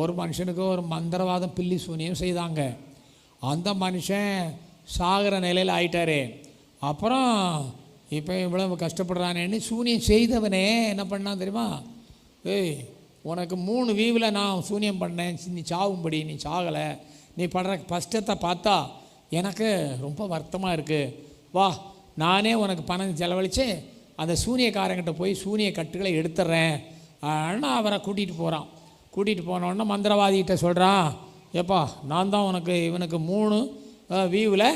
ஒரு மனுஷனுக்கு ஒரு மந்திரவாதம் பில்லி சூனியம் செய்தாங்க. அந்த மனுஷன் சாகிற நிலையில் ஆயிட்டாரு. அப்புறம் இப்போ இவ்வளவு கஷ்டப்படுறானேன்னு சூனியம் செய்தவனே என்ன பண்ணான் தெரியுமா? ஏய் உனக்கு மூணு வீவில் நான் சூனியம் பண்ணேன். நீ சாகும்படி நீ சாகலை. நீ படுற கஷ்டத்தை பார்த்தா எனக்கு ரொம்ப வருத்தமாக இருக்குது வா நானே உனக்கு பணம் செலவழித்து அந்த சூனியக்காரங்கிட்ட போய் சூனிய கட்டுகளை எடுத்துட்றேன் ஆனால் அவரை கூட்டிகிட்டு போகிறான் கூட்டிகிட்டு போனோடனே மந்திரவாதிகிட்ட சொல்கிறான் ஏப்பா நான் தான் உனக்கு இவனுக்கு மூணு வியூவில்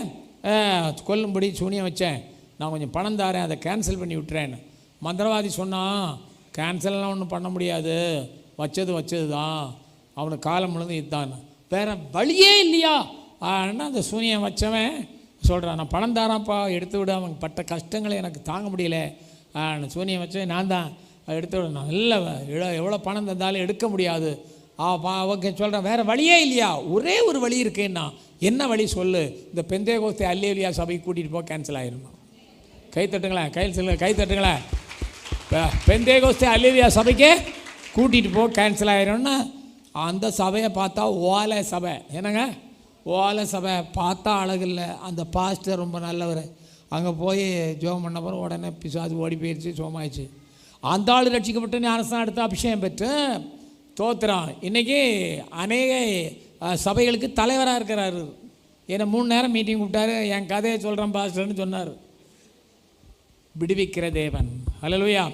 கொல்லும்படி சூனியம் வச்சேன். நான் கொஞ்சம் பணம் தாரேன் அதை கேன்சல் பண்ணி விட்டுறேன்னு மந்திரவாதி சொன்னான் கேன்சல்லாம் ஒன்றும் பண்ண முடியாது. வச்சது வச்சது தான். அவனுக்கு காலம் முழுந்து இதுதான். வேற வழியே இல்லையா? ஆனால் அந்த சூனியம் வச்சவன் சொல்கிறான் நான் பணம் தாரான்ப்பா எடுத்து விட. அவன் பட்ட கஷ்டங்களை எனக்கு தாங்க முடியல. சூனியம் வச்சவன் நான் தான். எடுத்து விடணும் நல்ல எவ்வளோ எவ்வளோ பணம் தந்தாலும் எடுக்க முடியாது. ஆ பா ஓகே சொல்கிறேன் வேறு வழியே இல்லையா? ஒரே ஒரு வழி இருக்கேன்னா என்ன வழி சொல்லு? இந்த பெந்தே கோஸ்தை அல்லேலியா சபைக்கு கூட்டிகிட்டு போக கேன்சல் ஆயிடணும் கை தட்டுங்களேன் கை சொல்லுங்கள் கை தட்டுங்களேன் பெந்தே கோஸ்தை அல்லேலியா சபைக்கே கூட்டிகிட்டு போக கேன்சல் ஆயிரும்னா அந்த சபையை பார்த்தா ஓலை சபை. என்னங்க? ஓலை சபை. பார்த்தா அழகில்ல அந்த பாஸ்டர் ரொம்ப நல்லவர். அங்கே போய் ஜோம் பண்ண பிறகு உடனே பிசாது ஓடி போயிடுச்சு சோமாயிடுச்சு அந்த ஆள் ரட்சிக்கப்பட்டு ஞானஸ்தானம் எடுத்து அபிஷேகம் பெற்று தோத்துறான். இன்றைக்கி அநேக சபைகளுக்கு தலைவராக இருக்கிறாரு. என்னை மூணு நேரம் மீட்டிங் கூப்பிட்டாரு. என் கதையை சொல்கிறேன் பாஸ்டர்னு சொன்னார். விடுவிக்கிற தேவன். அலலுயா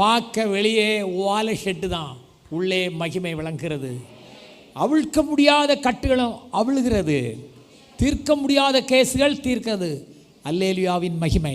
பார்க்க வெளியே ஓலை ஷெட்டு தான். உள்ளே மகிமை விளங்குகிறது. அவிழ்க்க முடியாத கட்டுகளும் அவிழுகிறது. தீர்க்க முடியாத கேஸுகள் தீர்க்கிறது. அல்லேலியாவின் மகிமை.